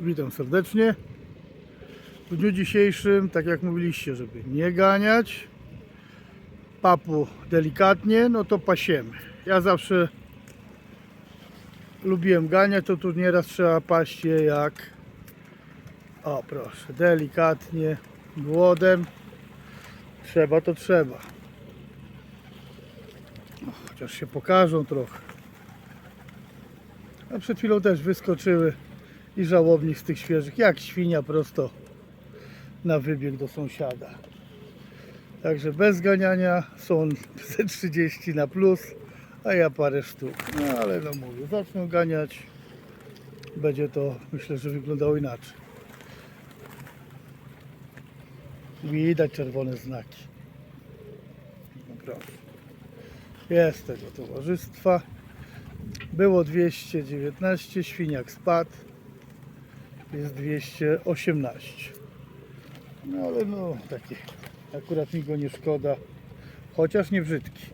Witam serdecznie. W dniu dzisiejszym, tak jak mówiliście, żeby nie ganiać papu delikatnie, no to pasiemy. Ja zawsze lubiłem ganiać, to tu nieraz trzeba paść je jak o proszę, delikatnie, głodem. Trzeba to trzeba. Chociaż się pokażą trochę. A przed chwilą też wyskoczyły i żałobnik z tych świeżych, jak świnia prosto na wybieg do sąsiada. Także bez ganiania są ze 30 na plus, a ja parę sztuk. No ale no mówię, zacznę ganiać, będzie to myślę, że wyglądało inaczej. Widać czerwone znaki. Proszę. Jest tego towarzystwa. Było 219, świniak spadł. Jest 218. No ale no taki. Akurat mi go nie szkoda. Chociaż nie brzydki.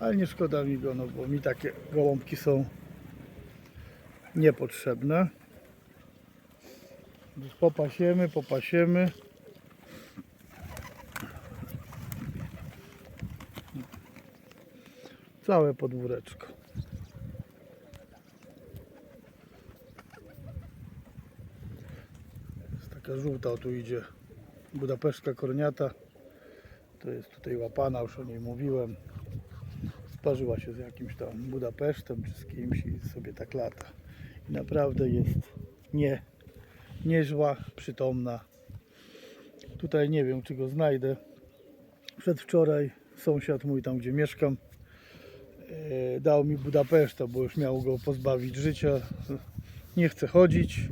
Ale nie szkoda mi go, no bo mi takie gołąbki są niepotrzebne. Popasiemy, popasiemy. Całe podwóreczko. Taka żółta, tu idzie budapeszka korniata. To jest tutaj łapana, już o niej mówiłem. Sparzyła się z jakimś tam Budapesztem czy z kimś i sobie tak lata. I naprawdę jest nie, niezła, przytomna. Tutaj nie wiem, czy go znajdę. Przedwczoraj sąsiad mój tam, gdzie mieszkam, e, dał mi Budapeszta, bo już miał go pozbawić życia. Nie chce chodzić.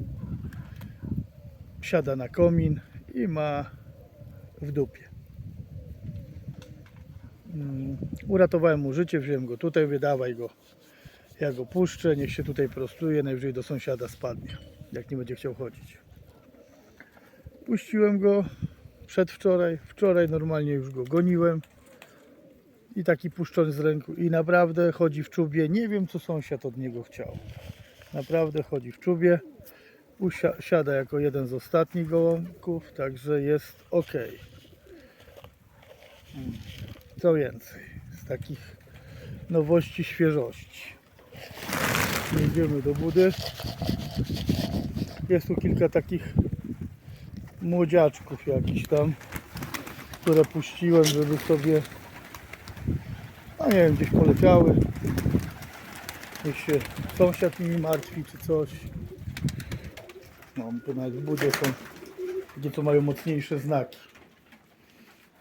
Siada na komin i ma w dupie. Mm, Uratowałem mu życie, wziąłem go tutaj, wydawaj go. Ja go puszczę, niech się tutaj prostuje, najwyżej do sąsiada spadnie, jak nie będzie chciał chodzić. Puściłem go przedwczoraj, wczoraj normalnie już go goniłem i taki puszczony z ręku i naprawdę chodzi w czubie, nie wiem co sąsiad od niego chciał. Naprawdę chodzi w czubie, Usia- siada jako jeden z ostatnich gołąbków, także jest ok. Mm. Co więcej, z takich nowości, świeżości. Idziemy do budy. Jest tu kilka takich młodziaczków jakichś tam, które puściłem, żeby sobie, a nie wiem, gdzieś poleciały. Się sąsiad nimi martwi czy coś. No, to nawet w budzie są, gdzie to mają mocniejsze znaki.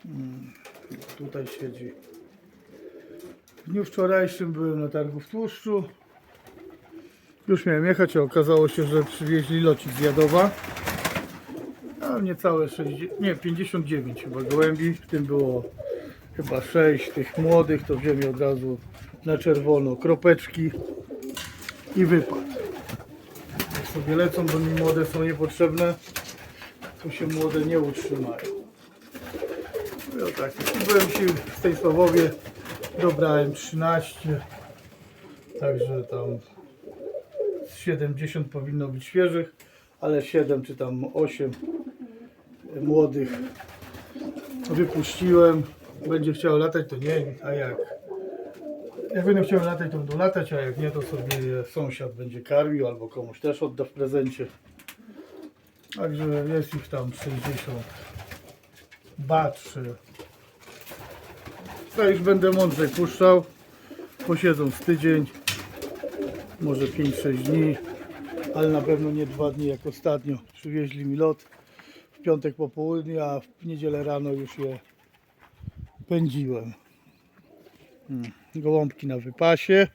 Mm, Tutaj siedzi. W dniu wczorajszym byłem na targu w tłuszczu. Już miałem jechać, a okazało się, że przywieźli locik z Jadowa. A niecałe 60, nie 59 chyba gołębi, w tym było chyba 6 tych młodych, to wziąłem od razu na czerwono, kropeczki i wypad. Sobie lecą, bo mi młode są niepotrzebne, tu się młode nie utrzymają. No tak, byłem się w tej Sławowie, dobrałem 13, także tam z 70 powinno być świeżych, ale 7 czy tam 8 młodych wypuściłem. Będzie chciał latać, to nie, a jak? Jak będę chciał latać, to będą latać, a jak nie, to sobie je sąsiad będzie karmił albo komuś też odda w prezencie. Także jest ich tam 60. Ba 3. To już będę mądrzej puszczał. Posiedzą z tydzień, może 5-6 dni, ale na pewno nie dwa dni jak ostatnio. Przywieźli mi lot w piątek po południu, a w niedzielę rano już je pędziłem. Mm, Gołąbki na wypasie.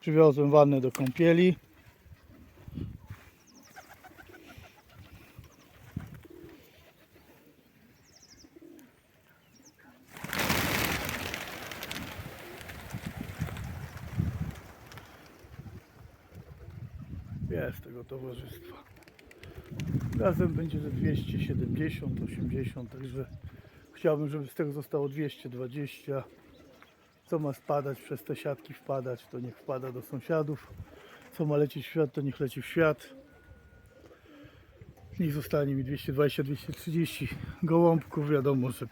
Przywiozłem wannę do kąpieli. Jest tego towarzystwa. Razem będzie ze 270, 80, także chciałbym, żeby z tego zostało 220. Co ma spadać, przez te siatki wpadać, to niech wpada do sąsiadów. Co ma lecieć w świat, to niech leci w świat. Niech zostanie mi 220-230 gołąbków. Wiadomo, że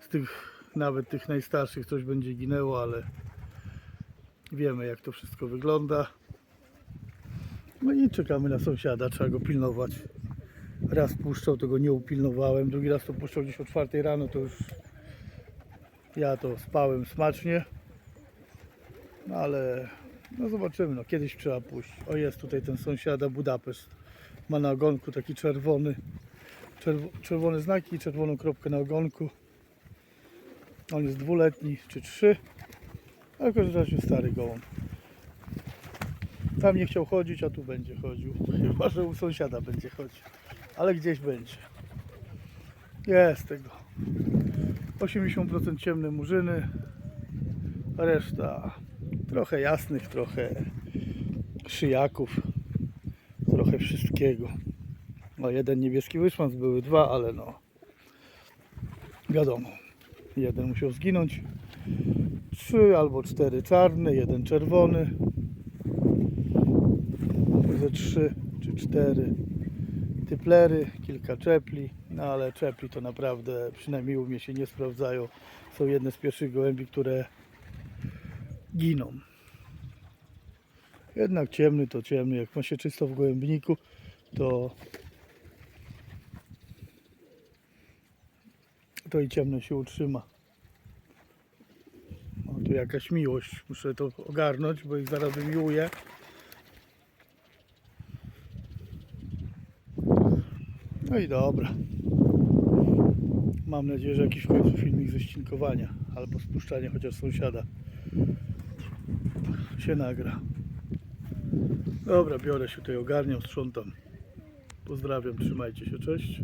z tych, nawet tych najstarszych coś będzie ginęło, ale wiemy jak to wszystko wygląda. No i czekamy na sąsiada, trzeba go pilnować. Raz puszczał, to go nie upilnowałem, drugi raz to puszczał gdzieś o 4 rano, to już ja to spałem smacznie. No ale no zobaczymy, no kiedyś trzeba pójść. O jest tutaj ten sąsiada Budapeszt. Ma na ogonku taki czerwony, czerw czerwone znaki i czerwoną kropkę na ogonku. On jest dwuletni czy trzy, ale w każdym razie stary gołąb. Tam nie chciał chodzić, a tu będzie chodził. Chyba, że u sąsiada będzie chodził. Ale gdzieś będzie. Jest tego. 80% ciemne murzyny. Reszta trochę jasnych, trochę szyjaków. Trochę wszystkiego. No jeden niebieski wyszmans, były dwa, ale no wiadomo. Jeden musiał zginąć. Trzy albo cztery czarne, jeden czerwony ze trzy czy cztery typlery, kilka czepli, no ale czepli to naprawdę przynajmniej u mnie się nie sprawdzają. Są jedne z pierwszych gołębi, które giną. Jednak ciemny to ciemny, jak ma się czysto w gołębniku, to to i ciemno się utrzyma. O, tu jakaś miłość, muszę to ogarnąć, bo ich zaraz wymiłuję. I dobra. Mam nadzieję, że jakiś w końcu filmik ze ścinkowania albo spuszczania chociaż sąsiada się nagra. Dobra, biorę się tutaj, ogarniam, sprzątam. Pozdrawiam, trzymajcie się, cześć.